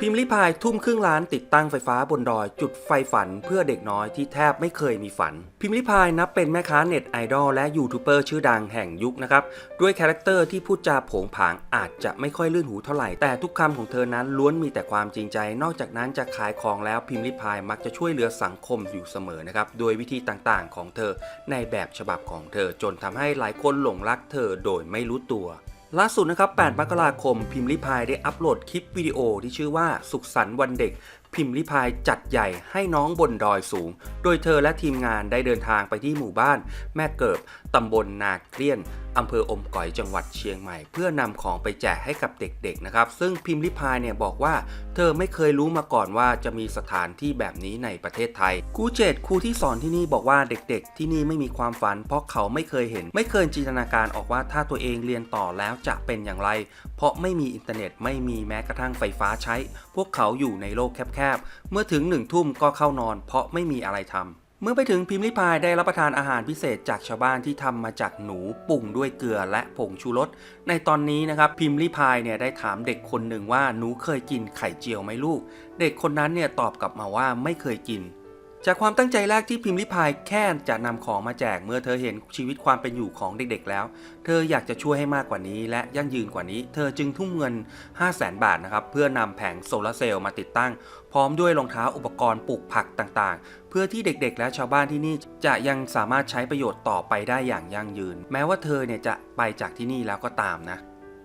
พิมพ์ลิพายทุ่มครึ่งล้านติดตั้งไฟฟ้าบนดอยจุดไฟฝันเพื่อเด็กน้อยที่แทบไม่เคยมีฝัน พิมพ์ลิพายนับเป็นแม่ค้าเน็ตไอดอลและยูทูบเบอร์ชื่อดังแห่งยุคนะครับ ด้วยคาแรคเตอร์ที่พูดจาโผงผางอาจจะไม่ค่อยลื่นหูเท่าไหร่ แต่ทุกคำของเธอนั้นล้วนมีแต่ความจริงใจ นอกจากนั้นจะขายของแล้วพิมพ์ลิพายมักจะช่วยเหลือสังคมอยู่เสมอนะครับโดยวิธีต่างๆ ของเธอในแบบฉบับของเธอจนทำให้หลายคนหลงรักเธอโดยไม่รู้ตัว ล่าสุดนะครับ 8 มกราคม พิมพ์ลิพายได้อัปโหลดคลิปวิดีโอที่ชื่อว่าสุขสันต์วันเด็ก พิมพ์ลิพายจัดใหญ่ให้น้องบนดอยสูง โดยเธอและทีมงานได้เดินทางไปที่หมู่บ้าน แม่เกิบตำบลนาเกลี้ยนอำเภออมก๋อยจังหวัดเชียงใหม่ เพื่อนำของไปแจกให้กับเด็กๆนะครับ ซึ่งพิมพ์ลิพายเนี่ยบอกว่า เธอไม่เคยรู้มาก่อนว่าจะมีสถานที่แบบนี้ในประเทศไทยครูเจตครูที่สอนที่นี่บอกว่าเด็กๆ ที่นี่ไม่มีความฝัน เพราะเขาไม่เคยเห็น ไม่เคยจินตนาการออกว่าถ้าตัวเองเรียนต่อแล้วจะเป็นอย่างไร เพราะไม่มีอินเทอร์เน็ตไม่มีแม้กระทั่งไฟฟ้าใช้ พวกเขาอยู่ในโลกแคบบ เมื่อถึงหนึ่งทุ่มก็เข้านอน เพราะไม่มีอะไรทำเมื่อไปถึงพิมพ์ลิพายได้รับประทานอาหารพิเศษจากชาวบ้านที่ทำมาจากหนูปรุงด้วยเกลือและผงชูรส ในตอนนี้นะครับพิมพ์ลิพายเนี่ยได้ถามเด็กคนหนึ่งว่าหนูเคยกินไข่เจียวไหมลูก เด็กคนนั้นเนี่ยตอบกลับมาว่าไม่เคยกิน จากความตั้งใจแรกที่พิมพ์ลิพายแค่จะนำของมาแจกเมื่อเธอเห็นชีวิตความเป็นอยู่ของเด็กๆแล้ว เธออยากจะช่วยให้มากกว่านี้ และยั่งยืนกว่านี้ เธอจึงทุ่มเงิน 5 0 0แสนบาทนะครับเพื่อนำแผงโซลาร์เซลล์มาติดตั้ง พร้อมด้วยรองเท้าอุปกรณ์ปลูกผักต่างๆ เพื่อที่เด็กๆ และชาวบ้านที่นี่จะยังสามารถใช้ประโยชน์ต่อไปได้อย่างยั่งยืน แม้ว่าเธอเนี่ยจะไปจากที่นี่แล้วก็ตามนะ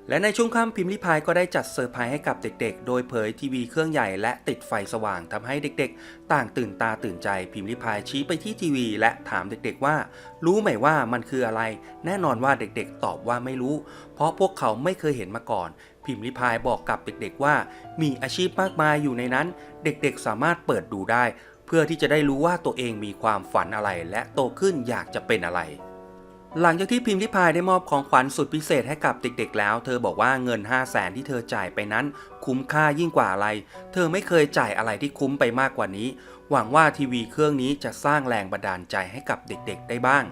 และในช่วงค่ำพิมพ์ลิพายก็ได้จัดเซอร์ไพรส์ให้กับเด็กๆ โดยเผยทีวีเครื่องใหญ่และติดไฟสว่างทำให้เด็กๆ ต่างตื่นตาตื่นใจพิมพ์ลิพายชี้ไปที่ทีวี และถามเด็กๆว่า รู้ไหมว่ามันคืออะไร แน่นอนว่าเด็กๆ ตอบว่าไม่รู้ เพราะพวกเขาไม่เคยเห็นมาก่อน พิมพ์ลิพายบอกกับเด็กๆว่า มีอาชีพมากมายอยู่ในนั้น เด็กๆ สามารถเปิดดูได้ เพื่อที่จะได้รู้ว่าตัวเองมีความฝันอะไร และโตขึ้นอยากจะเป็นอะไร หลังจากที่พิมพ์ลิพายได้มอบของขวัญสุดพิเศษให้กับเด็กๆ แล้ว เธอบอกว่าเงิน 5 0 0แสนที่เธอจ่ายไปนั้น คุ้มค่ายิ่งกว่าอะไร เธอไม่เคยจ่ายอะไรที่คุ้มไปมากกว่านี้ หวังว่าทีวีเครื่องนี้จะสร้างแรงบันดาลใจให้กับเด็กๆ ได้บ้าง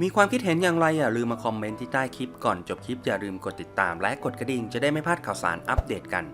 มีความคิดเห็นอย่างไรอย่าลืมมาคอมเมนต์ที่ใต้คลิปก่อนจบคลิปอย่าลืมกดติดตาม และกดกระดิ่งจะได้ไม่พลาดข่าวสารอัปเดตกัน